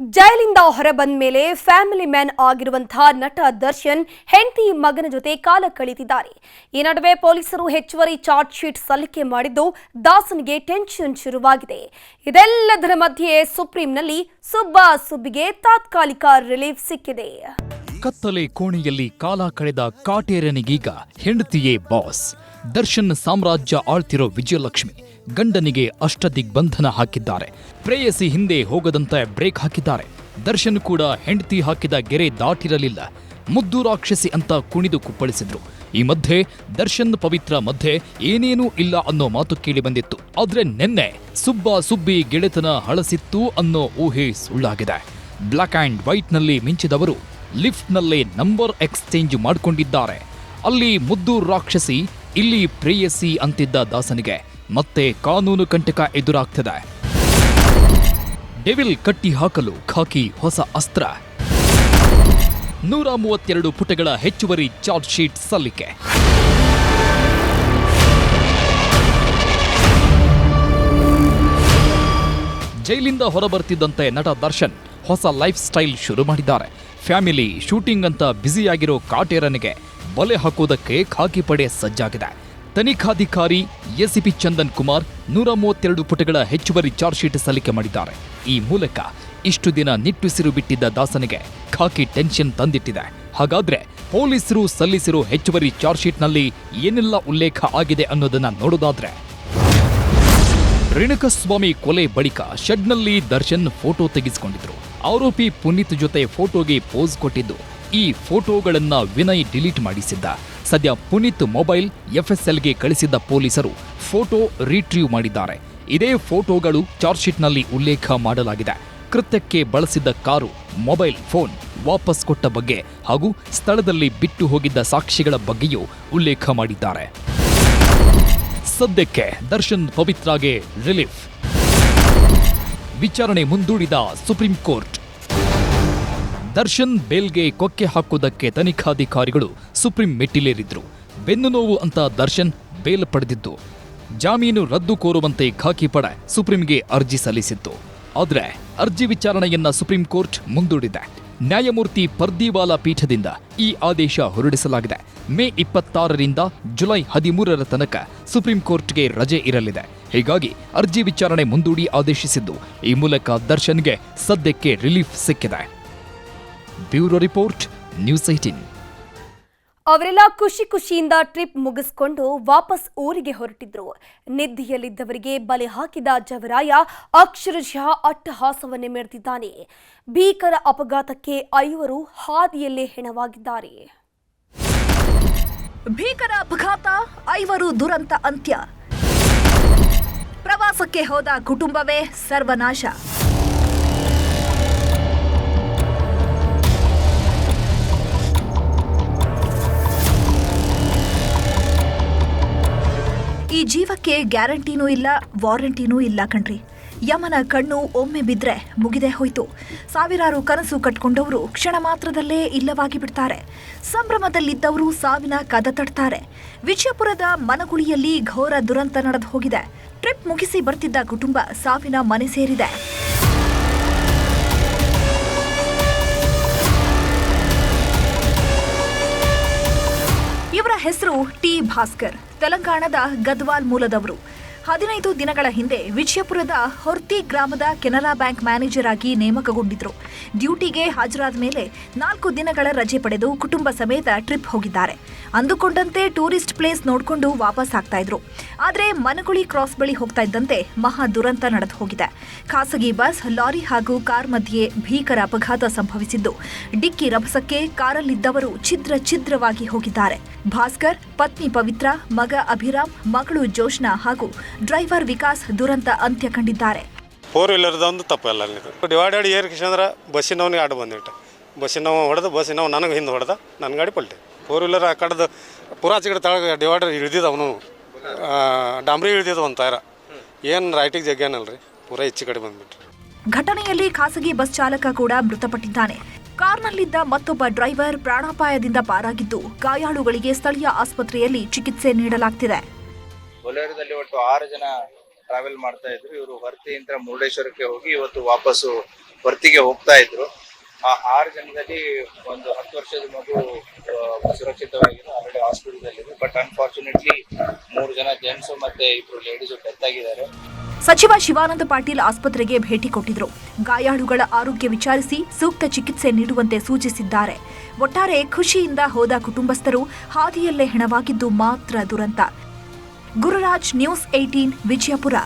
ಜೈಲಿಂದ ಹೊರಬಂದ ಮೇಲೆ ಫ್ಯಾಮಿಲಿ ಮ್ಯಾನ್ ಆಗಿರುವಂತಹ ನಟ ದರ್ಶನ್ ಹೆಂಡತಿ ಮಗನ ಜೊತೆ ಕಾಲ ಕಳೀತಿದ್ದಾರೆ ಈ ನಡುವೆ ಪೊಲೀಸರು ಹೆಚ್ಚುವರಿ ಚಾರ್ಜ್ ಶೀಟ್ ಸಲ್ಲಿಕೆ ಮಾಡಿದ್ದು ದಾಸನ್ಗೆ ಟೆನ್ಷನ್ ಶುರುವಾಗಿದೆ. ಇದೆಲ್ಲದರ ಮಧ್ಯೆ ಸುಪ್ರೀಂನಲ್ಲಿ ಸುಬ್ಬ ಸುಬ್ಬಿಗೆ ತಾತ್ಕಾಲಿಕ ರಿಲೀಫ್ ಸಿಕ್ಕಿದೆ. ಕತ್ತಲೆ ಕೋಣೆಯಲ್ಲಿ ಕಾಲ ಕಳೆದ ಕಾಟೇರನಿಗೀಗ ಹೆಂಡತಿಯೇ ಬಾಸ್. ದರ್ಶನ್ ಸಾಮ್ರಾಜ್ಯ ಆಳ್ತಿರೋ ವಿಜಯಲಕ್ಷ್ಮಿ ಗಂಡನಿಗೆ ಅಷ್ಟದಿಗ್ಬಂಧನ ಹಾಕಿದ್ದಾರೆ. ಪ್ರೇಯಸಿ ಹಿಂದೆ ಹೋಗದಂತೆ ಬ್ರೇಕ್ ಹಾಕಿದ್ದಾರೆ. ದರ್ಶನ್ ಕೂಡ ಹೆಂಡತಿ ಹಾಕಿದ ಗೆರೆ ದಾಟಿರಲಿಲ್ಲ. ಮುದ್ದು ರಾಕ್ಷಸಿ ಅಂತ ಕುಣಿದು ಕುಪ್ಪಳಿಸಿದ್ರು. ಈ ಮಧ್ಯೆ ದರ್ಶನ್ ಪವಿತ್ರ ಮಧ್ಯೆ ಏನೇನೂ ಇಲ್ಲ ಅನ್ನೋ ಮಾತು ಕೇಳಿ ಬಂದಿತ್ತು. ಆದ್ರೆ ನಿನ್ನೆ ಸುಬ್ಬ ಸುಬ್ಬಿ ಗೆಳೆತನ ಹಳಸಿತ್ತು ಅನ್ನೋ ಊಹೆ ಸುಳ್ಳಾಗಿದೆ. ಬ್ಲಾಕ್ ಆ್ಯಂಡ್ ವೈಟ್ನಲ್ಲಿ ಮಿಂಚಿದವರು ಲಿಫ್ಟ್ನಲ್ಲೇ ನಂಬರ್ ಎಕ್ಸ್ಚೇಂಜ್ ಮಾಡಿಕೊಂಡಿದ್ದಾರೆ. ಅಲ್ಲಿ ಮುದ್ದು ರಾಕ್ಷಸಿ ಇಲ್ಲಿ ಪ್ರೇಯಸಿ ಅಂತಿದ್ದ ದಾಸನಿಗೆ ಮತ್ತೆ ಕಾನೂನು ಕಂಟಕ ಎದುರಾಗ್ತದೆ. ಡೆವಿಲ್ ಕಟ್ಟಿ ಹಾಕಲು ಖಾಕಿ ಹೊಸ ಅಸ್ತ್ರ. ನೂರ ಮೂವತ್ತೆರಡು ಪುಟಗಳ ಹೆಚ್ಚುವರಿ ಚಾರ್ಜ್ ಶೀಟ್ ಸಲ್ಲಿಕೆ. ಜೈಲಿಂದ ಹೊರಬರ್ತಿದ್ದಂತೆ ನಟ ದರ್ಶನ್ ಹೊಸ ಲೈಫ್ ಸ್ಟೈಲ್ ಶುರು ಮಾಡಿದ್ದಾರೆ. ಫ್ಯಾಮಿಲಿ ಶೂಟಿಂಗ್ ಅಂತ ಬ್ಯುಸಿಯಾಗಿರೋ ಕಾಟೇರನಿಗೆ ಬಲೆ ಹಾಕೋದಕ್ಕೆ ಖಾಕಿ ಪಡೆ ಸಜ್ಜಾಗಿದೆ. ತನಿಖಾಧಿಕಾರಿ ಎಸಿಪಿ ಚಂದನ್ ಕುಮಾರ್ ನೂರ ಮೂವತ್ತೆರಡು ಪುಟಗಳ ಹೆಚ್ಚುವರಿ ಚಾರ್ಜ್ ಶೀಟ್ ಸಲ್ಲಿಕೆ ಮಾಡಿದ್ದಾರೆ. ಈ ಮೂಲಕ ಇಷ್ಟು ದಿನ ನಿಟ್ಟುಸಿರು ಬಿಟ್ಟಿದ್ದ ದಾಸನಿಗೆ ಖಾಕಿ ಟೆನ್ಷನ್ ತಂದಿಟ್ಟಿದೆ. ಹಾಗಾದ್ರೆ ಪೊಲೀಸರು ಸಲ್ಲಿಸಿರೋ ಹೆಚ್ಚುವರಿ ಚಾರ್ಜ್ ಶೀಟ್ನಲ್ಲಿ ಏನೆಲ್ಲ ಉಲ್ಲೇಖ ಆಗಿದೆ ಅನ್ನೋದನ್ನ ನೋಡೋದಾದ್ರೆ. ರೇಣುಕಸ್ವಾಮಿ ಕೊಲೆ ಬಳಿಕ ಶೆಡ್ನಲ್ಲಿ ದರ್ಶನ್ ಫೋಟೋ ತೆಗೆಸಿಕೊಂಡಿದ್ರು. ಆರೋಪಿ ಪುನೀತ್ ಜೊತೆ ಫೋಟೋಗೆ ಪೋಸ್ ಕೊಟ್ಟಿದ್ದು ಈ ಫೋಟೋಗಳನ್ನ ವಿನಯ್ ಡಿಲೀಟ್ ಮಾಡಿಸಿದ್ದ. ಸದ್ಯ ಪುನೀತ್ ಮೊಬೈಲ್ ಎಫ್ಎಸ್ಎಲ್ಗೆ ಕಳಿಸಿದ್ದ ಪೊಲೀಸರು ಫೋಟೋ ರಿಟ್ರೀವ್ ಮಾಡಿದ್ದಾರೆ. ಇದೇ ಫೋಟೋಗಳು ಚಾರ್ಜ್ ಶೀಟ್ನಲ್ಲಿ ಉಲ್ಲೇಖ ಮಾಡಲಾಗಿದೆ. ಕೃತ್ಯಕ್ಕೆ ಬಳಸಿದ್ದ ಕಾರು ಮೊಬೈಲ್ ಫೋನ್ ವಾಪಸ್ ಕೊಟ್ಟ ಬಗ್ಗೆ ಹಾಗೂ ಸ್ಥಳದಲ್ಲಿ ಬಿಟ್ಟು ಹೋಗಿದ್ದ ಸಾಕ್ಷಿಗಳ ಬಗ್ಗೆಯೂ ಉಲ್ಲೇಖ ಮಾಡಿದ್ದಾರೆ. ಸದ್ಯಕ್ಕೆ ದರ್ಶನ್ ಪವಿತ್ರಾಗೆ ರಿಲೀಫ್. ವಿಚಾರಣೆ ಮುಂದೂಡಿದ ಸುಪ್ರೀಂ ಕೋರ್ಟ್. ದರ್ಶನ್ ಬೇಲ್ಗೆ ಕೊಕ್ಕೆ ಹಾಕುವುದಕ್ಕೆ ತನಿಖಾಧಿಕಾರಿಗಳು ಸುಪ್ರೀಂ ಮೆಟ್ಟಿಲೇರಿದ್ರು. ಬೆನ್ನು ನೋವು ಅಂತ ದರ್ಶನ್ ಬೇಲ್ ಪಡೆದಿದ್ದು. ಜಾಮೀನು ರದ್ದು ಕೋರುವಂತೆ ಖಾಕಿ ಪಡೆ ಸುಪ್ರೀಂಗೆ ಅರ್ಜಿ ಸಲ್ಲಿಸಿತ್ತು. ಆದರೆ ಅರ್ಜಿ ವಿಚಾರಣೆಯನ್ನ ಸುಪ್ರೀಂ ಕೋರ್ಟ್ ಮುಂದೂಡಿದೆ. ನ್ಯಾಯಮೂರ್ತಿ ಪರ್ದಿವಾಲಾ ಪೀಠದಿಂದ ಈ ಆದೇಶ ಹೊರಡಿಸಲಾಗಿದೆ. ಮೇ ಇಪ್ಪತ್ತಾರರಿಂದ ಜುಲೈ ಹದಿಮೂರರ ತನಕ ಸುಪ್ರೀಂ ಕೋರ್ಟ್ಗೆ ರಜೆ ಇರಲಿದೆ. ಹೀಗಾಗಿ ಅರ್ಜಿ ವಿಚಾರಣೆ ಮುಂದೂಡಿ ಆದೇಶಿಸಿದ್ದು. ಈ ಮೂಲಕ ದರ್ಶನ್ಗೆ ಸದ್ಯಕ್ಕೆ ರಿಲೀಫ್ ಸಿಕ್ಕಿದೆ. ಬ್ಯೂರೋ ರಿಪೋರ್ಟ್ ನ್ಯೂಸ್ ಏಟೀನ್ ಅವರೆಲ್ಲ ಖುಷಿ ಖುಷಿಯಿಂದ ಟ್ರಿಪ್ ಮುಗಿಸ್ಕೊಂಡು ವಾಪಸ್ ಊರಿಗೆ ಹೊರಟಿದ್ರು. ನಿದ್ದೆಯಲ್ಲಿದ್ದವರಿಗೆ ಬಲೆ ಹಾಕಿದ ಜವರಾಯ ಅಕ್ಷರಶಃ ಅಟ್ಟಹಾಸವನ್ನೇ ಮೆರೆದಿದ್ದಾನೆ. ಭೀಕರ ಅಪಘಾತಕ್ಕೆ ಐವರು ಹಾದಿಯಲ್ಲೇ ಹೆಣವಾಗಿದ್ದಾರೆ. ಭೀಕರ ಅಪಘಾತ ಐವರು ದುರಂತ ಅಂತ್ಯ. ಪ್ರವಾಸಕ್ಕೆ ಹೋದ ಕುಟುಂಬವೇ ಸರ್ವನಾಶ. ಜೀವಕ್ಕೆ ಗ್ಯಾರಂಟಿನೂ ಇಲ್ಲ, ವಾರಂಟಿನೂ ಇಲ್ಲ ಕಣ್ರಿ. ಯಮನ ಕಣ್ಣು ಒಮ್ಮೆ ಬಿದ್ರೆ ಮುಗಿದೇ ಹೋಯಿತು. ಸಾವಿರಾರು ಕನಸು ಕಟ್ಕೊಂಡವರು ಕ್ಷಣ ಮಾತ್ರದಲ್ಲೇ ಇಲ್ಲವಾಗಿ ಬಿಡ್ತಾರೆ. ಸಂಭ್ರಮದಲ್ಲಿದ್ದವರು ಸಾವಿನ ಕದ ತಡ್ತಾರೆ ವಿಜಯಪುರದ ಮನಗುಳಿಯಲ್ಲಿ ಘೋರ ದುರಂತ ನಡೆದು ಹೋಗಿದೆ. ಟ್ರಿಪ್ ಮುಗಿಸಿ ಬರ್ತಿದ್ದ ಕುಟುಂಬ ಸಾವಿನ ಮನೆ ಸೇರಿದೆ. ಟಿ ಭಾಸ್ಕರ್ ತೆಲಂಗಾಣದ ಗದ್ವಾಲ್ ಮೂಲದವರು. ಹದಿನೈದು ದಿನಗಳ ಹಿಂದೆ ವಿಜಯಪುರದ ಹೊರ್ತಿ ಗ್ರಾಮದ ಕೆನರಾ ಬ್ಯಾಂಕ್ ಮ್ಯಾನೇಜರ್ ಆಗಿ ನೇಮಕಗೊಂಡಿದ್ರು. ಡ್ಯೂಟಿಗೆ ಹಾಜರಾದ ಮೇಲೆ ನಾಲ್ಕು ದಿನಗಳ ರಜೆ ಪಡೆದು ಕುಟುಂಬ ಸಮೇತ ಟ್ರಿಪ್ ಹೋಗಿದ್ದಾರೆ. ಅಂದುಕೊಂಡಂತೆ ಟೂರಿಸ್ಟ್ ಪ್ಲೇಸ್ ನೋಡಿಕೊಂಡು ವಾಪಸ್ ಆಗ್ತಾ ಇದ್ರು ಆದರೆ ಮನಗುಳಿ ಕ್ರಾಸ್ ಬಳಿ ಹೋಗ್ತಾ ಇದ್ದಂತೆ ಮಹಾ ದುರಂತ ನಡೆದು ಹೋಗಿದೆ. ಖಾಸಗಿ ಬಸ್, ಲಾರಿ ಹಾಗೂ ಕಾರ್ ಮಧ್ಯೆ ಭೀಕರ ಅಪಘಾತ ಸಂಭವಿಸಿದ್ದು. ಡಿಕ್ಕಿ ರಭಸಕ್ಕೆ ಕಾರಲ್ಲಿದ್ದವರು ಛಿದ್ರ ಛಿದ್ರವಾಗಿ ಹೋಗಿದ್ದಾರೆ. ಭಾಸ್ಕರ್, ಪತ್ನಿ ಪವಿತ್ರ, ಮಗ ಅಭಿರಾಮ್, ಮಗಳು ಜೋಶ್ನಾ ಹಾಗೂ ಡ್ರೈವರ್ ವಿಕಾಸ್ ದುರಂತ ಅಂತ್ಯ ಕಂಡಿದ್ದಾರೆ. ಫೋರ್ ವೀಲರ್ದ ಒಂದು ತಪ್ಪಲ್ಲ ಏರ್ ಅಂದ್ರೆ ಬಸ್ಸಿನವನಿಗೆ ಆಡು ಬಂದಿಟ್ಟು ಬಸ್ಸಿನವ ಹೊಡೆದು ಬಸ್ಸಿನವ ನನಗೆ ಹಿಂದೆ ಹೊಡೆದ ನನ್ನ ಗಾಡಿ ಪಲ್ಟಿ. ಫೋರ್ ವೀಲರ್ ಆ ಕಡೆದು ಪೂರಾಚೆ ಕಡೆ ತಳಗ ಡಿವೈಡರ್ ಇಳಿದಿದ್ದು ಅವನು. ಡಾಂಬ್ರಿ ಇಳಿದಿದ್ದು ಒಂದು ಟೈರ ಏನು ರೈಟಿಗೆ ಜಗ್ಗೇನಲ್ಲ ರೀ ಪೂರಾ ಹೆಚ್ಚು ಕಡೆ ಬಂದ್ಬಿಟ್ರಿ. ಘಟನೆಯಲ್ಲಿ ಖಾಸಗಿ ಬಸ್ ಚಾಲಕ ಕೂಡ ಮೃತಪಟ್ಟಿದ್ದಾನೆ. ಕಾರ್ನಲ್ಲಿದ್ದ ಮತ್ತೊಬ್ಬ ಡ್ರೈವರ್ ಪ್ರಾಣಾಪಾಯದಿಂದ ಪಾರಾಗಿದ್ದು ಗಾಯಾಳುಗಳಿಗೆ ಸ್ಥಳೀಯ ಆಸ್ಪತ್ರೆಯಲ್ಲಿ ಚಿಕಿತ್ಸೆ ನೀಡಲಾಗ್ತಿದೆ. ಬೊಲೇರದಲ್ಲಿ ಒಟ್ಟು ಆರು ಜನ ಟ್ರಾವೆಲ್ ಮಾಡ್ತಾ ಇದ್ರು. ಇವರು ಹೊರತಿಯಿಂದ ಮುರುಡೇಶ್ವರಕ್ಕೆ ಹೋಗಿ ಇವತ್ತು ವಾಪಸ್ಸು ವರ್ತಿಗೆ ಹೋಗ್ತಾ ಇದ್ರು. ಆ ಆರು ಜನದಲ್ಲಿ ಒಂದು ಹತ್ತು ವರ್ಷದ ಮಗು ಸುರಕ್ಷಿತವಾಗಿರೋ ಆಲ್ರೆಡಿ ಹಾಸ್ಪಿಟಲ್ ಬಟ್ ಅನ್ಫಾರ್ಚುನೇಟ್ಲಿ ಮೂರು ಜನ ಜೆಂಟ್ಸ್ ಮತ್ತೆ ಇಬ್ರು ಲೇಡೀಸ್ ಡೆತ್ ಆಗಿದ್ದಾರೆ. ಸಚಿವ ಶಿವಾನಂದ ಪಾಟೀಲ್ ಆಸ್ಪತ್ರೆಗೆ ಭೇಟಿ ಕೊಟ್ಟಿದ್ರು. ಗಾಯಾಳುಗಳ ಆರೋಗ್ಯ ವಿಚಾರಿಸಿ ಸೂಕ್ತ ಚಿಕಿತ್ಸೆ ನೀಡುವಂತೆ ಸೂಚಿಸಿದ್ದಾರೆ. ಒಟ್ಟಾರೆ ಖುಷಿಯಿಂದ ಹೋದ ಕುಟುಂಬಸ್ಥರು ಹಾದಿಯಲ್ಲೇ ಹೆಣವಾಗಿದ್ದು ಮಾತ್ರ ದುರಂತ. Gururaj news eighteen Vijayapura.